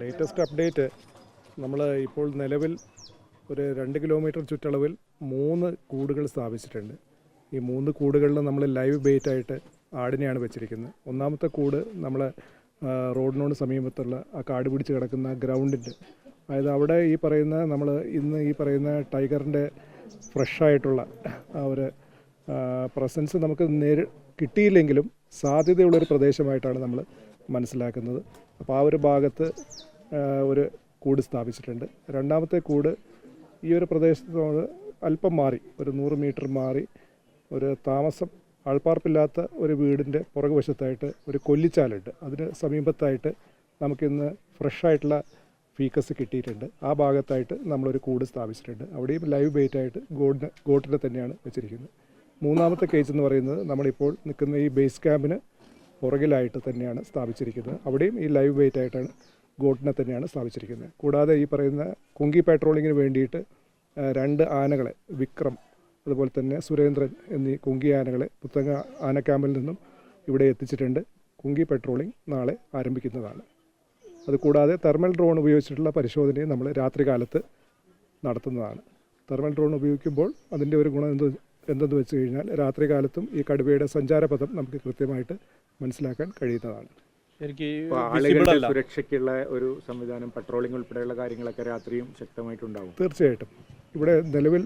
Latest update നമ്മൾ ഇപ്പോൾ നിലവിൽ ഒരു രണ്ട് കിലോമീറ്റർ ചുറ്റളവിൽ മൂന്ന് കൂടുകൾ സ്ഥാപിച്ചിട്ടുണ്ട്. ഈ മൂന്ന് കൂടുകളിൽ നമ്മൾ ലൈവ് ബേറ്റ് ആയിട്ട് ആടിനെയാണ് വെച്ചിരിക്കുന്നത്. ഒന്നാമത്തെ കൂട് നമ്മൾ റോഡിനോട് സമീപത്തുള്ള ആ കാട് പിടിച്ച് കിടക്കുന്ന ഗ്രൗണ്ടിന്റെ അതായത് അവിടെ ഈ പറയുന്ന നമ്മൾ ഇന്ന് ഈ പറയുന്ന ടൈഗറിന്റെ ഫ്രഷായിട്ടുള്ള ആ ഒരു പ്രസൻസ് നമുക്ക് നേരി കിട്ടിയില്ലെങ്കിലും സാധ്യതയുള്ളൊരു പ്രദേശമായിട്ടാണ് നമ്മൾ മനസ്സിലാക്കുന്നത്. അപ്പോൾ ആ ഒരു ഭാഗത്ത് ഒരു കൂട് സ്ഥാപിച്ചിട്ടുണ്ട്. രണ്ടാമത്തെ കൂട് ഈ ഒരു പ്രദേശത്ത് അല്പം മാറി ഒരു നൂറ് മീറ്റർ മാറി ഒരു താമസം ആൾപ്പാർപ്പില്ലാത്ത ഒരു വീടിന്റെ പുറകു വശത്തായിട്ട് ഒരു കൊല്ലിച്ചാലുണ്ട്. അതിന് സമീപത്തായിട്ട് നമുക്കിന്ന് ഫ്രഷായിട്ടുള്ള ഫീക്കസ് കിട്ടിയിട്ടുണ്ട്. ആ ഭാഗത്തായിട്ട് നമ്മളൊരു കൂട് സ്ഥാപിച്ചിട്ടുണ്ട്. അവിടെയും ലൈവ് ബെയ്റ്റായിട്ട് ഗോഡിന് ഗോട്ടിനെ തന്നെയാണ് വെച്ചിരിക്കുന്നത്. മൂന്നാമത്തെ കേസ് എന്ന് പറയുന്നത് നമ്മളിപ്പോൾ നിൽക്കുന്ന ഈ ബേസ് ക്യാമ്പിന് പുറകിലായിട്ട് തന്നെയാണ് സ്ഥാപിച്ചിരിക്കുന്നത്. അവിടെയും ഈ ലൈവ് വെയിറ്റ് ആയിട്ടാണ് ഗോട്ടിനെ തന്നെയാണ് സ്ഥാപിച്ചിരിക്കുന്നത്. കൂടാതെ ഈ പറയുന്ന കുങ്കി പാട്രോളിങ്ങിന് വേണ്ടിയിട്ട് രണ്ട് ആനകളെ വിക്രം അതുപോലെ തന്നെ സുരേന്ദ്രൻ എന്നീ കുങ്കി ആനകളെ പുത്തങ്ങ ആന ക്യാമ്പിൽ നിന്നും ഇവിടെ എത്തിച്ചിട്ടുണ്ട്. കുങ്കി പെട്രോളിംഗ് നാളെ ആരംഭിക്കുന്നതാണ്. അതുകൂടാതെ തെർമൽ ഡ്രോൺ ഉപയോഗിച്ചിട്ടുള്ള പരിശോധനയും നമ്മൾ രാത്രികാലത്ത് നടത്തുന്നതാണ്. തെർമൽ ഡ്രോൺ ഉപയോഗിക്കുമ്പോൾ അതിന്റെ ഒരു ഗുണം എന്ത് എന്തെന്ന് വെച്ച് കഴിഞ്ഞാൽ രാത്രി കാലത്തും ഈ കടുവയുടെ സഞ്ചാരപഥം നമുക്ക് കൃത്യമായിട്ട് മനസ്സിലാക്കാൻ കഴിയുന്നതാണ്. ആളുകളുടെ സുരക്ഷയ്ക്കുള്ള ഒരു സംവിധാനം പട്രോളിംഗ് ഉൾപ്പെടെയുള്ള കാര്യങ്ങളൊക്കെ രാത്രിയും ശക്തമായിട്ടുണ്ടാവും. തീർച്ചയായിട്ടും. ഇവിടെ നിലവിൽ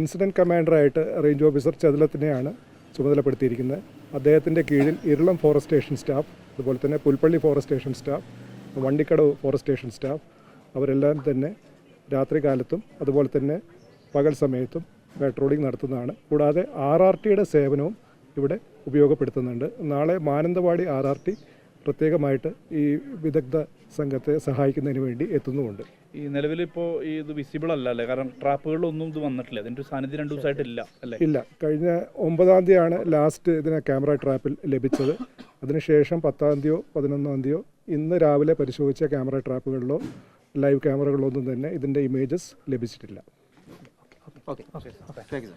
ഇൻസിഡന്റ് കമാൻഡറായിട്ട് റേഞ്ച് ഓഫീസർ ചതുലത്തിനെയാണ് ചുമതലപ്പെടുത്തിയിരിക്കുന്നത്. അദ്ദേഹത്തിന്റെ കീഴിൽ ഇരുളം ഫോറസ്റ്റ് സ്റ്റേഷൻ സ്റ്റാഫ് അതുപോലെ തന്നെ Pulpally forest station staff Vandikadavu forest station staff അവരെല്ലാം തന്നെ രാത്രി കാലത്തും അതുപോലെ തന്നെ പകൽ സമയത്തും പെട്രോളിംഗ് നടത്തുന്നതാണ്. കൂടാതെ ആർ ആർ ടിയുടെ സേവനവും ഇവിടെ ഉപയോഗപ്പെടുത്തുന്നുണ്ട്. നാളെ മാനന്തവാടി ആർ ആർ ടി പ്രത്യേകമായിട്ട് ഈ വിദഗ്ധ സംഘത്തെ സഹായിക്കുന്നതിന് വേണ്ടി എത്തുന്നുമുണ്ട്. ഈ നിലവിൽ ഇപ്പോൾ ഈ ഇത് വിസിബിൾ അല്ല അല്ലേ? കാരണം ട്രാപ്പുകളിലൊന്നും ഇത് വന്നിട്ടില്ല. ഇതിന്റെ സാന്നിധ്യം രണ്ട് ദിവസമായിട്ടില്ല അല്ലേ? ഇല്ല. കഴിഞ്ഞ ഒമ്പതാം തീയതിയാണ് ലാസ്റ്റ് ഇതിനെ ക്യാമറ ട്രാപ്പിൽ ലഭിച്ചത്. അതിനുശേഷം പത്താം തീയതിയോ പതിനൊന്നാം തീയതിയോ ഇന്ന് രാവിലെ പരിശോധിച്ച ക്യാമറ ട്രാപ്പുകളിലോ ലൈവ് ക്യാമറകളിലോ ഒന്നും തന്നെ ഇതിന്റെ ഇമേജസ് ലഭിച്ചിട്ടില്ല. ഓക്കെ. Thank U